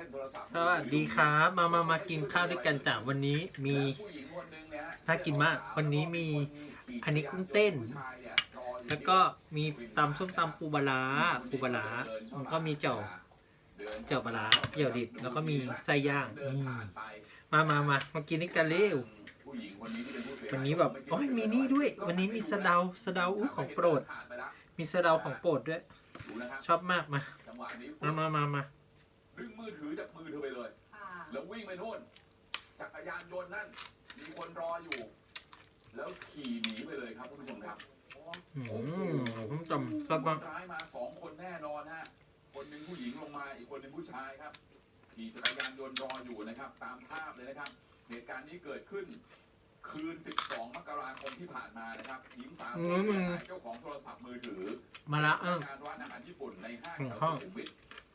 ล่นโทรศัพท์สวัสดีครับ มามามากินข้าวด้วยกันจ้ะวันนี้มีน่ากินมาก วันนี้มีอันนี้กุ้งเต้น แล้วก็มีตำส้มตำปูบาร้าปูบาร้ามันก็มีเจ่วเจ่วปลาเจ่วดิบ แล้วก็มีไส้ย่างนี่มามามามากินด้วยกันเร็ววันนี้แบบโอ้ยมีนี่ด้วย วันนี้มีสะเดาสะเดาอุ้ของโปรด มีสะเดาของโปรดด้วย ชอบมากมา มามามามา ดึงมือถือจากมือเธอไปเลย ค่ะแล้ววิ่งไปโน่น จักรยานยนต์นั่น มีคนรออยู่ แล้วขี่หนีไปเลยครับคุณผู้ชมครับอืมผมจำชอบคมากนร้ายมาสองคนแน่นอนฮะ คนหนึ่งผู้หญิงลงมาอีกคนหนึ่งผู้ชายครับ ขี่จักรยานยนต์รออยู่นะครับ ตามภาพเลยนะครับ เหตุการณ์นี้เกิดขึ้น คืน 12 มกราคมที่ผ่านมานะครับหญิงสาวผู้เสียหายเจ้าของโทรศัพท์มือถือ มาละเอองานร้านอาหารญี่ปุ่นในห้างอืมแถวสุขุมวิท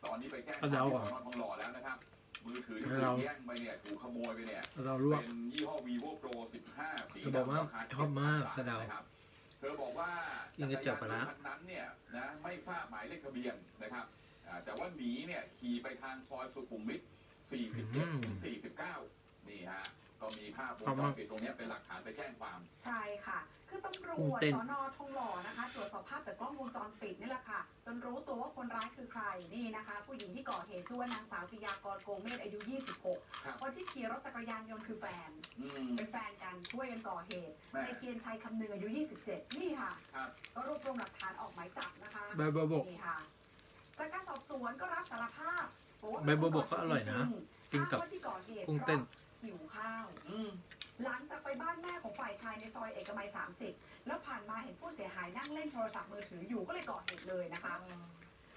ตอนนี้ไปแจ้งคเอาวามเดาที่ก่สอนอนอทองหล่อแล้วนะครับมือถือที่เอาถูเดากแย่งไปเนี่ยถูกขโมยไปเนี่ยเราลวกเป็นยี่ห้อ vivo pro 15สีจะบอกว่าดำรคชอบมากสะเดา นะครับเธอบอกว่ากินกับเจียวปลาร้า จักรยนยนต์คันนั้นเนี่ยนะไม่ทราบหมายเลขทะเบียนนะครับอ่าแต่ว่าหนีเนี่ยขี่ไปทางซอยสุขุมวิท47ถึง49 นี่ฮะ ก็มีภาพวงจรปิดตรงเนี้ยเป็นหลักฐานไปแจ้งความ ใช่ค่ะ คือตำรกุ้งวจเต้นสนทองหล่อนะคะ ตรวจสอบภาพจากกล้องวงจรปิดนี่แหละค่ะ จนรู้ตัวว่าคนร้ายคือใครนี่นะคะ ผู้หญิงที่ก่อเหตุชื่อว่านางสาวปิยากรโกเมศอายุครับ26 คนที่ขี่รถจักรยานยนต์คือแฟนอืมเป็นแฟนกันช่วยกันก่อเหตุแม่ในเทียนชัยคำนึงอายุ 27 นี่ค่ะครับก็รวบรวมหลักฐานออกหมายจับนะคะใบบัวบกนี่ค่ะจากการสอบสวนก็รับสารภาพบอกว่าใบบัวบกก็อร่อยนะ กินกับอ้างว่าที่ก่อเหตุกุ้งเต้นพราะ หิวข้าว อืม หลังจากไปบ้านแม่ของฝ่ายชายในซอยเอกมัย 30 แล้วผ่านมาเห็นผู้เสียหายนั่งเล่นโทรศัพท์มือถืออยู่ก็เลยก่อเหตุเลยนะคะ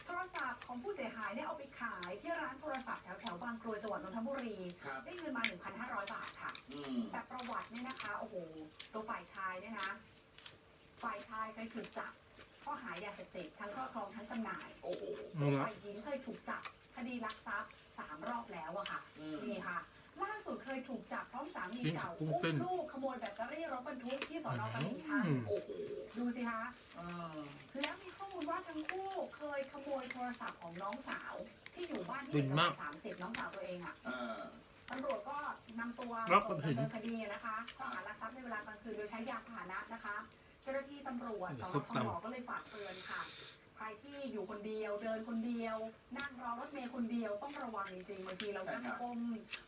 โทรศัพท์ของผู้เสียหายเนี่ยเอาไปขายที่ร้านโทรศัพท์แถวแถวๆบางกรวยจังหวัดนนทบุรี ครับ ได้เงินมา 1,500 บาทค่ะ อืม แต่ประวัติเนี่ยนะคะ โอ้โห ตัวฝ่ายชายเนี่ยนะ ฝ่ายชายเคยถูกจับข้อหายาเสพติดทั้งครอบครองทั้งจำหน่ายโอ้โหมาละ ฝ่ายหญิงเคยถูก แบตเตอรี่รถบรรทุกที่สอนอตลิ่งชันอืมโอ้โหดูสิคะอ่าแล้วมีข้อมูลว่าทั้งคู่เคยขโมยโทรศัพท์ของน้องสาวที่อยู่บ้านฟิที่นมากสามสิบน้องสาวตัวเองอะอ่าตำรวจก็นำตัวรับส่งกระถิ่นดำเนินคดีนะคะข้อหารักทรัพย์ในเวลากลางคืนโดยใช้ยานพาหนะนะคะ เจ้าหน้าที่ตำรวจสนส้มทองตำหล่อก็เลยฝากเตือนค่ะ ใครที่อยู่คนเดียวเดินคนเดียว นั่งรอรถเมล์คนเดียวต้องระวังจริงๆบางทีเรานั่งก้มคุย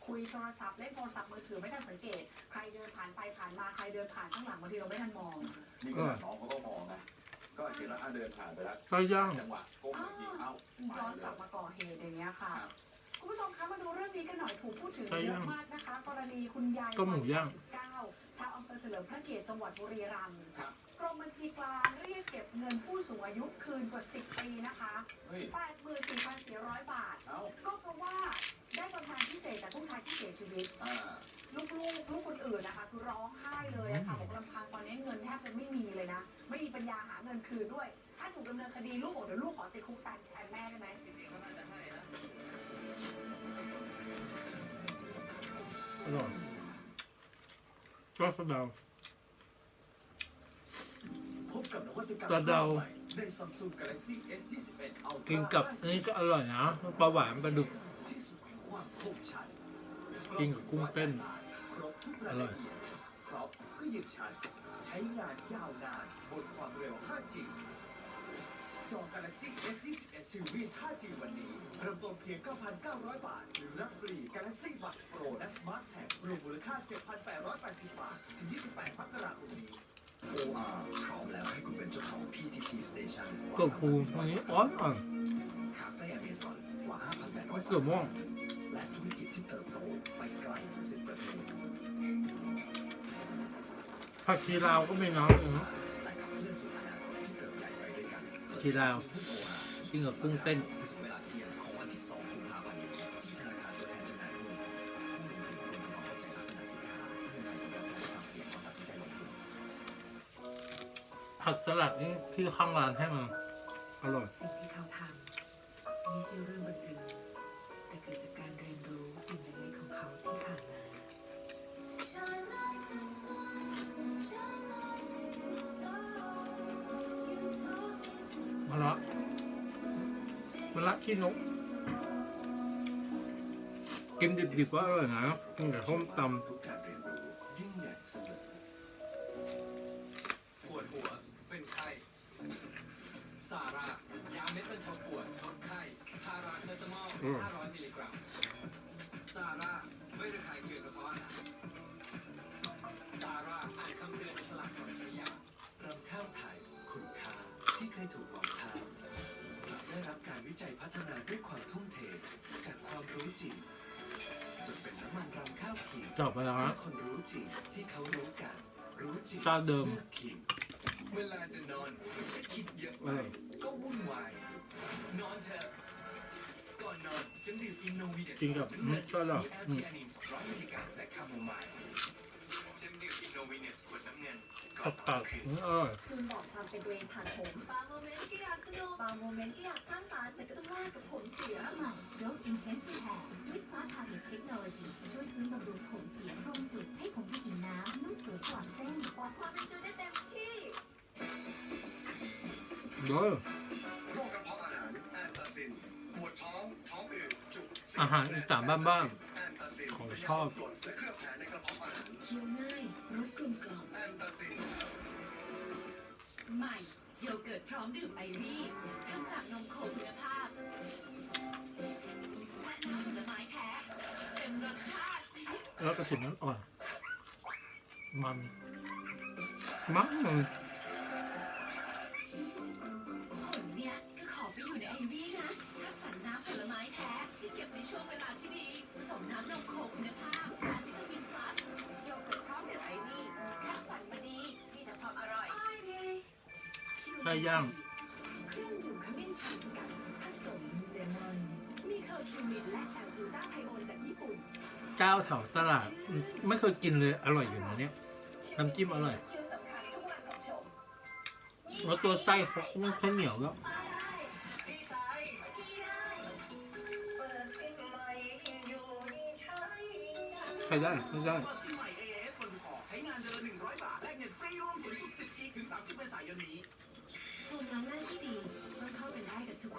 โทร ศัพท์เล่นโทรศัพท์มือถือไม่ทันสังเกต ใครเดินผ่านไปผ่านมาใครเดินผ่านข้างหลังบางทีเราไม่ทันมองนี่ขนาดน้องเขาก็มองนะก็เห็นแล้วถ้าเดินผ่านไปแล้วไส้ย่างจังหวะก้มไปทีเอ้าไปย้อนเลกลับยมาก่อเหตุอย่างเงี้ยค่ะครับคุณผู้ชมคะมาดูเรื่องนี้กันหน่อยถูกพูดถึงใช่เยยัอะงมากนะคะกรณีคุณยายก็หมูย่างวัย89ชาวอำเภอเฉลิมพระเกียรติจังหวัดบุรีรัมย์ครับกรมบัญชีกลางเรียกเก็บเงินผู้สูงอายุคืนกว่า 10 ปีนะคะเฮ้ย84,400 บาทเอ้าก็เพราะว่า ได้บำนาญพิเศษจากลูกชายที่เสียชีวิต อ่าลูกๆลูกคนอื่นนะคะคือร้องไห้เลยอะค่ะบอกลำพังตอนนี้เงินแทบจะไม่มีเลยนะ ไม่มีปัญญาหาเงินคืนด้วย ถ้าถูกดำเนินคดีลูกบอกเดี๋ยวลูกขอติดคุกแทนแทนแม่ได้ไหม อร่อยก็สะเดา พบกับนวัตกรรมตะเดา ใหม่ใน Samsung Galaxy S21 Ultra กินกับอันนี้ก็อร่อยนะปลาหวานปลาดุก กินกับกุ้งเต้นครบทุกรายละเอียดครบก็ยังชัดใช้งานยาวนานบนความเร็ว 5G จอง Galaxy S21 Series 5G วันนี้ เริ่มต้นเพียง 9,900 บาท หรือรับฟรี Galaxy Buds Pro และ Smart Tag รวมมูลค่า 7,880 บาท ถึง 28มกราคมนี้ OR พร้อมแล้วให้คุณเป็นเจ้าของ PTT Station ตัวภูอันนี้อ๋อยอ่อนคาเฟ่อเมซอนกว่า5,800เสือม่วง ผักชีลาวก็มีน้องหนึ่งและขับเคลื่อนสู่อนาคตที่เติบใหญ่ไปด้วยกันชีลาวกินกับกุ้งเต้นถึงเวลาเที่ยงของวันที่2กุมภาพันธ์นี้ที่ธนาคารตัวแทนจำหน่ายหุ้นผู้ลงทุนควรทำความเข้าใจลักษณะสินค้าเงื่อนไขผลตอบแทนความเสี่ยงก่อนตัดสินใจลงทุนผักสลัดนี่พี่ข้างร้านให้มาอร่อย สิ่งที่เขาทำไม่ใช่เรื่องบังเอิญแต่เกิดจากการเรียน มะละมะละขี้นก กินดิบๆก็อร่อยนะกินกับส้มตทุกการเรียนรู้ยิ่งใหญ่เสมอปวดหัว เป็นไข้ซาร่ายาเม็ดบรรเทาปวดลดไข้พาราเซตามอล500มิลลิกรัมซาร่าไม่ระคายเคืองกระเพาะอาหารซาร่าอ่านคำเตือนฉลากก่อนใช้ยารำข้าวไทยคุณค่าที่เคยถูกมอก รับการวิจัยพัฒนาด้วยความทุ่มเท จากความรู้จริงจนเป็นน้ำมันรำข้าวขิงำจบไปแล้วที่นะคนรู้จริงที่เขารู้กัน รู้จริงเจ้าเดิม ลือกขิงเวลาจะนอนคิดเยอะไปเออก็วุ่นวาย นอนเถอะ ก่อนนอนฉันดื่มอินโนวีเดสกินกับอืมก็อร่อยมีแอลอืมทีอานินร้อยมิลลิกรัมและคาโมไมล์ ฉันดื่มอินโนวีเนสขวดน้ำเงินก่อตันบนอตันบคืนอืมอร่อยคืนบอกความเป็นตัวเองผ่านผมบางโมเมนต์ที่อยากสนุกบางโมเมนต์ที่อยากสร้างสรรค์แต่ก็ต้องแลกกับผลเสียใหม่โดบอินเทนซีแฮร์ด้วยสมาร์ททาร์เทคโนโลยีช่วยฟื้นบำรุงผมเสียตรงจุดให้ผมมีอิ่มน้ำนุ่มสวยกว่าเส้นปลอดความเป็นจุดได้เต็มที่เด้อโรคกระเพาะอาหารแอนตาซินปวดท้องท้องอืดจุกเสียอาหารอีสานบ้านแอนตาซินของชอบ ยเกิร์ตพร้อมดื่มไอวี่ทำจากนมโคคุณภาพและน้ำผลไม้แท้เต็มรสชาติแล้วกระถิ่นนั้นอ่อนมันมันผ ไส้ย่างเครื่องดื่มขมิ้นชันสกัดผสมเลมอนมีเคอร์คิวมินและแอลกลูตาไทโอนจากญี่ปุ่นเจ้าแถวตลาดไม่เคยกินเลยอร่อยอยู่นะเนี่ย น้ำจิ้มอร่อยชื่อสำคัญทุกวันของชม แล้วตัวไส้เขาไม่ค่อยเหนียวแล้วใช้ได้ใช้ได้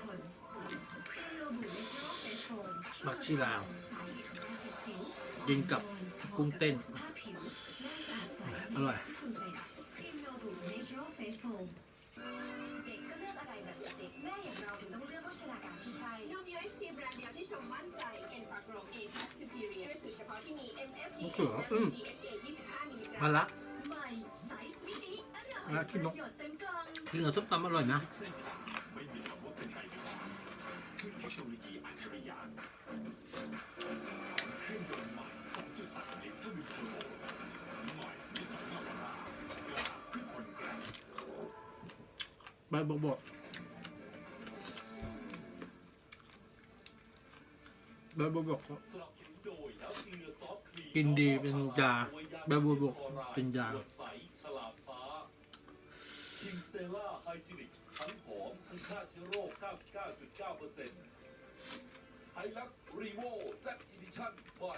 กันได้กับทุกคนเพียงโลบูเนเชอรัลเฟสโฟมบักชีลาวใสของหน้าเฟสผิวกินกับกุ้งเต้นสภาพผิวหน้าสะอาดใสอร่อยที่คุณเป็นครีมโลบูเนเชอรัลเฟสโฟมเด็กก็เลือกอะไรแบบเด็กแม่อย่างเราถึงต้องเลือกโภชนาการที่ใช่นม UHT แบรนด์เดียวที่ชมมั่นใจ N f a g r o A Plus Superior ด้วยสูตรเฉพาะที่มี MFT มะเขืออืม DHA 25มิลลิกรัมามละใหม่ไซส์มินิอร่อยแล้วที่นกหยดเต็มกล่องกินกับส้มตำอร่อยนะ ไม่มีคำว่าเป็นไปไม่ได้ด้วย เทคโนโลยีอัจฉริยะเครื่องยนต์ใหม่2.3ลิตรทวีเทอร์โบใหม่นิสสันนาวารากล้าเพื่อคนแกร่งใบบกบกใบบกบกสนับสนุนโดยน้ำเกลือซอฟต์คลีกินดีเป็นยาใบบัวบกเป็นยาใสฉลาดฟ้าคิงสเตล่าไฮจินิกทั้งหอมทั้งฆ่าเชื้อโรค 99.9% ไฮลักซ์รีโวแซดอีดิชั่นใหม่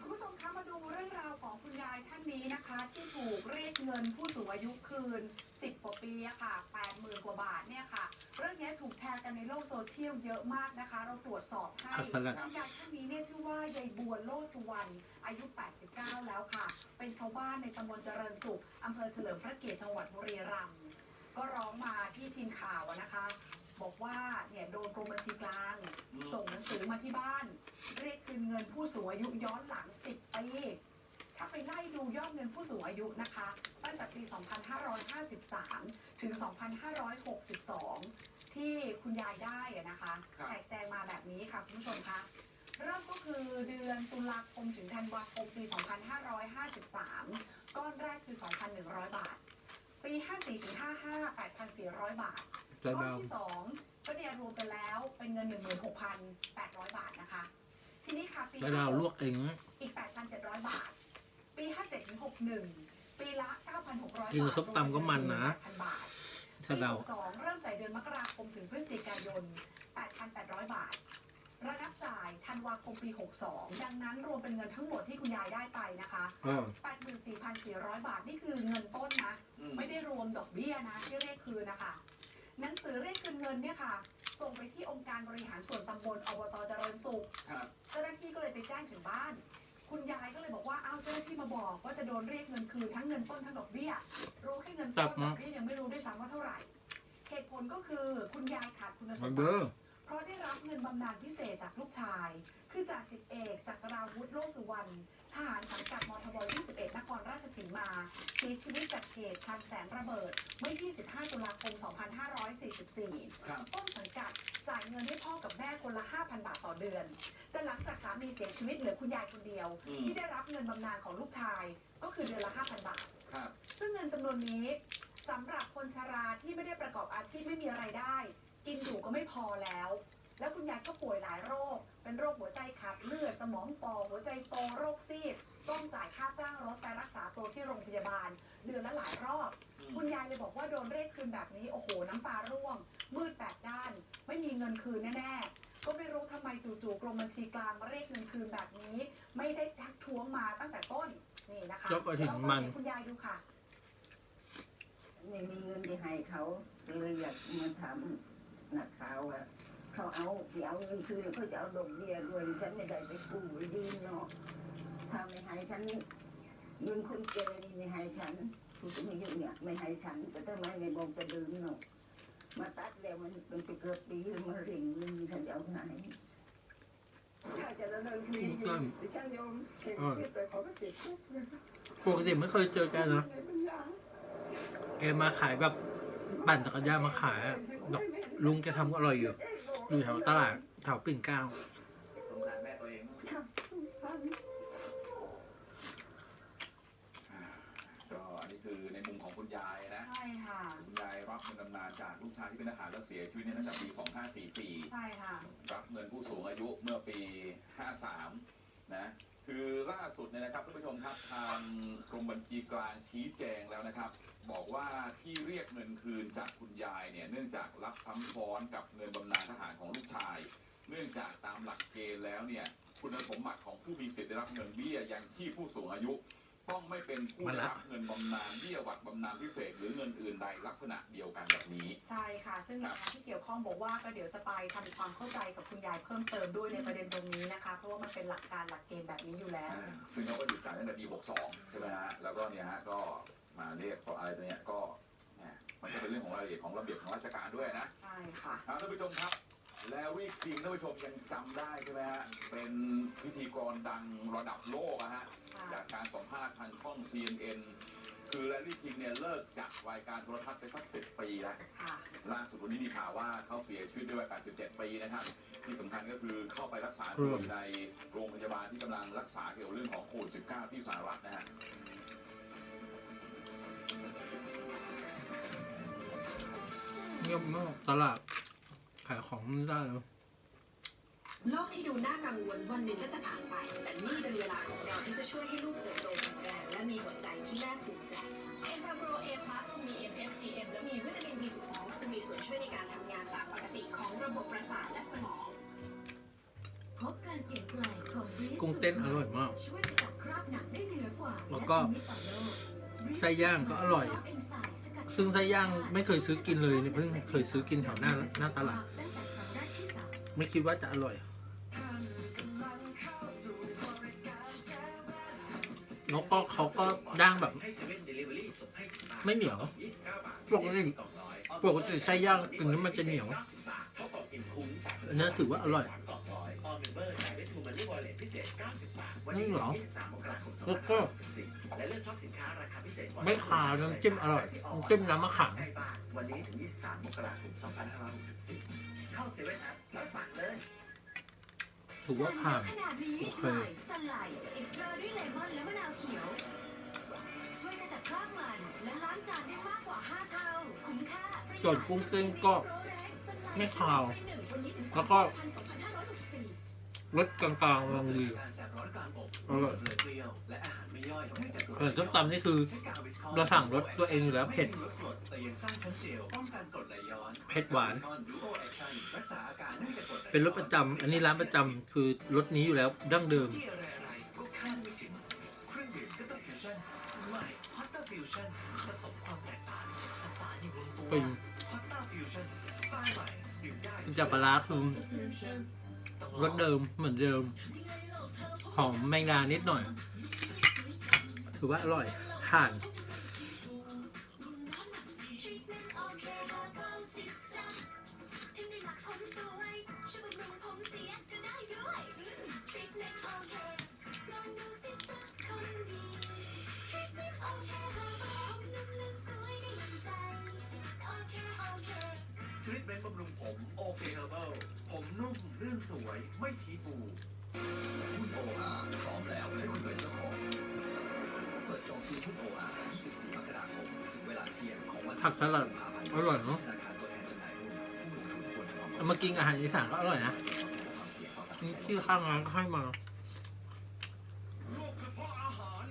คุณผู้ชมคะมาดูเรื่องราวของคุณยายท่านนี้นะคะ ที่ถูกเรียกเงินผู้สูงอายุคืน 10กว่าปีอะค่ะ 80,000 กว่าบาทเนี่ยค่ะ เรื่องนี้ถูกแชร์กันในโลกโซเชียลเยอะมากนะคะ เราตรวจสอบให้อัสลัด คุณยายท่านนี้เนี่ยชื่อว่ายายบัวโลสุวรรณอายุ 89 แล้วค่ะ เป็นชาวบ้านในตำบลเจริญสุขอำเภอเฉลิมพระเกียรติจังหวัดบุรีรัมย์ก็ร้องมาที่ทีมข่าวอะนะคะ บอกว่าเนี่ยโดนกรมบัญชีกลาง ส่งหนังสือมาที่บ้าน เรียกคืนเงินผู้สูงอายุย้อนหลัง 10 ปี ถ้าไปไล่ดูยอดเงินผู้สูงอายุนะคะ ตั้งแต่ปี 2553 ถึง 2562 ที่คุณยายได้อะนะคะครับ แจกแจงมาแบบนี้ค่ะคุณผู้ชมคะ เริ่มก็คือเดือนตุลาคมถึงธันวาคมปี 2553 ก้อนแรกคือ 2,100 บาท ปี 54ถึง55 8,400 บาท ใจก้อนดาว ที่สองก็เนี่ยรวมกันแล้วเป็นเงิน 16,800 บาทนะคะ ทีนี้ค่ะปีใจดาวลวกเอง อีก 8,700 บาท ปี57ถึง61ปีละ9,600กินกับส้มตำก็มันนะบาทสะเดาปี62เริ่มจ่ายเดือนมกราคมถึงพฤศจิกายน8,800บาทระงับจ่ายธันวาคมปี 62 ดังนั้นรวมเป็นเงินทั้งหมดที่คุณยายได้ไปนะคะเออ84,400 บาท นี่คือเงินต้นนะอืมไม่ได้รวมดอกเบี้ยนะ ที่เรียกคืนนะคะหนังสือเรียกคืนเงินเนี่ยค่ะ ส่งไปที่องค์การบริหารส่วนตำบลอบตเจริญสุขครับเจ้าหน้าที่ก็เลยไปแจ้งถึงบ้าน คุณยายก็เลยบอกว่าอ้าวเจ้าหน้าที่มาบอกว่าจะโดนเรียกเงินคืนทั้งเงินต้นทั้งดอกเบี้ย รู้แค่เงินตัต้บนมาดอกเบี้ยยังไม่รู้ด้วยซ้ำว่าเท่าไหร่ เหตุผลก็คือคุณยายขาดคุณสมัมนบัเด้อติเพราะได้รับเงินบำนาญพิเศษจากลูกชาย คือจากสิบเอกจากราวุธโลกสุวรรณทหารสังกัดมทบ21 นครราชสีมาเสียชีวิตจากเหตุคลังแสงระเบิด เมื่อ 25 ตุลาคม 2544ครับต้นสังกัดจ่ายเงินให้พ่อกับแม่คนละ 5,000 บาทต่อเดือน แต่หลังจากสามีเสียชีวิตเหลือคุณยายคนเดียว อืมที่ได้รับเงินบำนาญของลูกชาย ก็คือเดือนละ 5,000 บาท ครับ ซึ่งเงินจำนวนนี้สำหรับคนชราที่ไม่ได้ประกอบอาชีพไม่มีไรายได้ กินอยู่ก็ไม่พอแล้ว แล้วคุณยายก็ป่วยหลายโรค เป็นโรคหัวใจขาดเลือดสมองฝ่อหัวใจโตโรคซีดต้องจ่ายค่าจ้างรถไปรักษาตัวที่โรงพยาบาล เดือนละหลายรอบ อืม คุณยายเลยบอกว่าโดนเรียกคืนแบบนี้โอ้โหน้ำตาร่วง มืดแปดด้าน ไม่มีเงินคืนแน่ๆ ก็ไม่รู้ทำไมจู่ๆกรมบัญชีกลางมาเรียกเงินคืนแบบนี้ ไม่ได้ทักท้วงมาตั้งแต่ต้นนี่นะคะยกไปถึงมันลองฟังเสียงคุณยายดูค่ะไม่มีเงินที่ให้เขาเลยอยากมาถามนักข่าวว่าเขาเอาที่เอาเงินคืนแล้วเขาจะเอาดอกเบี้ยด้วยฉันไม่ได้ไปกู้ไปยืมเนาะถ้าไม่ให้ฉันเงินคนเจนี่ไม่ให้ฉันผู้สูงอายุเนี่ยไม่ให้ฉันแต่ทำไมไม่บอกจะดื่มเนาะ มาตัดแล้วมันเป็นไปเกือบปีแล้วมาเร่งเงินฉันจะเอาไหนถ้าจะดำเนินคดีอยู่ดิฉันยอมเช็คชื่อแต่ขอไม่ติดคุกเลยปกติไม่เคยเจอกันนะในปัญญาแกมาขายแบบปั่นจักรยานมาขายอะดอกลุงแกทำก็อร่อยอยู่อยู่แถวตลาดแถวปิ่นเกล้า สงสารแม่ตัวเอง ก็อันนี้คือในมุมของคุณยายนะ ใช่ค่ะ คุณยาย รับเงินบำนาญจากลูกชายที่เป็นทหารแล้วเสียชีวิตเนี่ยตั้งแต่ปี 2544 ใช่ค่ะ รับเงินผู้สูงอายุเมื่อปี 53 นะ คือล่าสุดเนี่ยนะครับท่านผู้ชมครับทางกรมบัญชีกลางชี้แจงแล้วนะครับ บอกว่าที่เรียกเงินคืนจากคุณยายเนี่ยเนื่องจากรับซ้ำซ้อนกับเงินบำนาญทหารของลูกชาย เนื่องจากตามหลักเกณฑ์แล้วเนี่ยคุณสมบัติของผู้มีสิทธิ์ได้รับเงินเบี้ยยังชีพผู้สูงอายุ ต้องไม่เป็นผู้ได้รับเงินบำนาญเบี้ยหวัดบำนาญพิเศษหรือเงินอื่นใดลักษณะเดียวกันแบบนี้ ใช่ค่ะ ซึ่งหน่วยงานที่เกี่ยวข้องบอกว่าก็เดี๋ยวจะไปทำความเข้าใจกับคุณยายเพิ่มเติมด้วยในประเด็นตรงนี้นะคะ เพราะว่ามันเป็นหลักการหลักเกณฑ์แบบนี้อยู่แล้ว ซึ่งเขาก็หยุดจ่ายตั้งแต่ปี62 ใช่ไหมฮะ แล้วก็เนี่ยฮะก็มาเรียกอะไรตัวเนี้ยก็เนี่ยมันก็เป็นเรื่องของรายละเอียดของระเบียบของราชการด้วยนะใช่ค่ะครับท่านผู้ชมครับ แล้ววิคิงท่านผู้ชมยังจำได้ใช่ไหมฮะ เป็นพิธีกรดังระดับโลกอะฮะ จากการสัมภาษณ์ทางช่อง CNN คือแลลี่คิงเนี่ยเลิกจัดรายการโทรทัศน์ไปสักสิบปีแล้วค่ะล่าสุดวันนี้มีข่าวว่าเขาเสียชีวิตด้วยวัย87 ปีนะครับ ที่สำคัญก็คือเข้าไปรักษาตัวอยู่ในโรงพยาบาลที่กำลังรักษาเกี่ยวกับเรื่องของโควิด -19 ที่สหรัฐนะฮะเงียบมากตลาดขายของไม่ได้เลยโลกที่ดูน่ากังวลวันหนึ่งก็จะผ่านไป แต่นี่เป็นเวลาของเราที่จะช่วยให้ลูกเติบโตแข็งแรงและมีหัวใจที่น่าภูมิใจ e n f a g r o A+ มี MFGM และมีวิตามิน B12 ซึ่งมีส่วนช่วยในการทำงานตามปกติของระบบประสาทและสมองพบการเปลี่ยนแปลงของบริสกุ้งเต้นอร่อยมาก ช่วยขจัดคราบหนักได้เหนือกว่าแล้วก็และเป็นมิตรต่อโลกไส้ย่างก็อร่อยเนไซม์สกัดซึ่งไส้ย่างไม่เคยซื้อกินเลยเนี่ยเพิ่งเคยซื้อกินแถวหน้าหน้าตลาดตั้งแต่ครั้งแรกที่สามไม่คิดว่าจะอร่อยแล้วก็เขาก็ย่างแบบให้เซเว่นเดลิเวอรี่ส่งให้ถึงบ้านไม่เหนียว29บาทปกติกล่องร้อยปกติไส้ย่างกินแล้วมันจะเหนียว90บาทเท่ากับกินคุ้มสามอันนี้ถือว่าอร่อยสามกล่องร้อยออมเมมเบอร์จ่ายด้วยทูมันนี่วอลเล็ตพิเศษ90บาทวันนี่นี้เหรอถึง23มกราคมแล้วก็2564 และเลือกช็อปสินค้าราคาพิเศษไม่คาวน้ำจิ้มอร่อยน้ำจิ้มน้ำมะขามใกล้บ้านวันนี้ถึง 23 มกราคม 2564 เข้าเซเว่นแอปแล้วสั่งเลยถือว่าผ่านขนาดนี้โอเคใหม่สไลด์เอ็กซ์ตร้าด้วยเลมอนและมะนาวเขียว ช่วยขจัดคราบมันและล้างจานได้มากกว่า 5 เท่า คุ้มค่าประหยัดส่วนกุ้งเต้นก็ไม่คาว แล้วก็รสกลางๆกำลังดีการแสบร้อนกลางอกอร่อย เลยเปรี้ยวและอาหารไม่ย่อยเนื่องจากกรดเออส้มตำนี่คือ เราสั่งรสตัวเองอยู่แล้วเผ็ดลดกรดแต่ยังสร้างชั้นเจลป้องกันกรดไหลย้อนเผ็ดหวาน Duo Action รักษาอาการเนื่องจากกรดไหลย้อนเป็นรสประจำอันนี้ร้านประจำคือรสนี้อยู่แล้วดั้งเดิมที่อะไรอะไรๆก็คาดไม่ถึงเครื่องดื่มก็ต้องฟิวชั่นใหม่ Hotter Fusion ผสมความแตกต่างผสานอยู่บนตัวเป็น Hotter Fusion Fusion สไตล์ใหม่ดื่มได้กินจับปลาร้าคือรสเดิมเหมือนเดิม หอมแมงดานิดหน่อย ถือว่าอร่อยผ่านถึงได้หมักผมสวยช่วยบำรุงผมเสียก็ได้ด้วยทรีทเมนต์โอเคลองดูสิจ๊ะคนดีทรีทเมนต์โอเคฮะผมนุ่มลื่นสวยได้มั่นใจโอเคโอเคทรีทเมนต์บำรุงผมโอเคเฮอร์เบิลผมนุ่มลื่นสวยไม่ทีฟูหุ้น OR พร้อมแล้วให้คุณเป็นเจ้าของ จองซื้อหุ้น OR 24 มกราคม ถึงเวลาเที่ยงของวันที่ผักสลัดกุมภาพันธ์อร่อยเนอะ ธนาคารตัวแทนจำหน่ายหุ้นผู้ลงทุนควรทำความเอามากินอาหารอีสานก็อร่อยนะความเสี่ยงต่อการตัดสินใจ ที่ข้างร้านก็ให้มา โรคกระเพาะอาหาร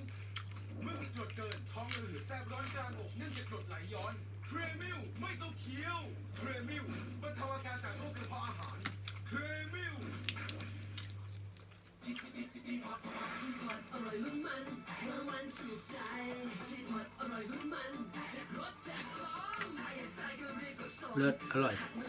เมื่อมีกรดเกิน ท้องอืดแสบร้อนกลางอกเนื่องจากกรดไหลย้อนเทรมิลไม่ต้องเคี้ยวเทรมิลบรรเทาอาการจากโรคกระเพาะอาหารเทรมิลอร่อยลุ่มมันเมื่อมันถูกใจที่พอดอร่อยลุ่มมันจากรสจากของใครใครก็เรียกก็สดเลิศอร่อยเข้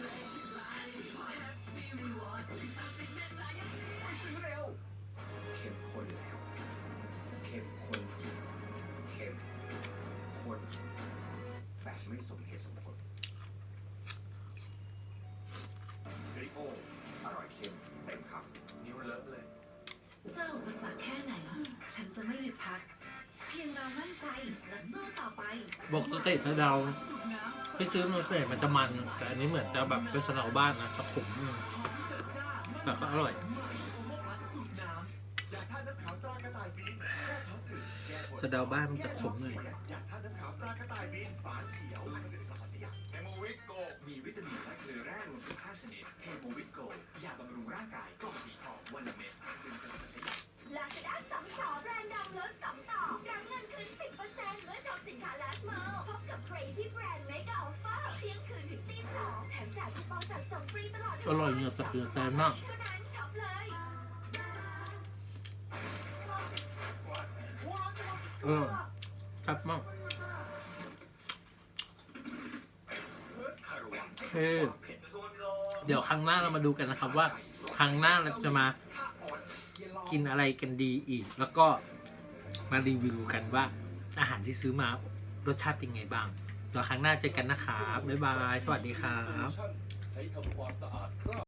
บอกสเต็กสะเดาที่ซื้อมาเสร็จมันจะมัน แต่อันนี้เหมือนจะแบบเป็นสะเดาบ้านนะจะขมอืมแต่ก็อร่อยสะเดาบ้านมันจะขมหน่อยโมวิโกมีวิตามินและเกลือแร่รวม15ชนิดเฮโมวิตโกยาบำรุงร่างกายกล่องสีทองวันละเม็ด องจัดส่งฟรีตลอดอร่อยเหงื่อแตกเหงื่อแตนมากเท่านั้นช็อปเลยเออชัดมากเฮ้เดี๋ยวครั้งหน้าเรามาดูกันนะครับว่า ครั้งหน้าเราจะมากินอะไรกันดีอีก แล้วก็มารีวิวกันว่า อาหารที่ซื้อมารสชาติเป็นไงบ้างเดี๋ยวครั้งหน้าเจอกันนะครับบ๊ายบาย สวัสดีครับ ใช้ทำความสะอาดคราบ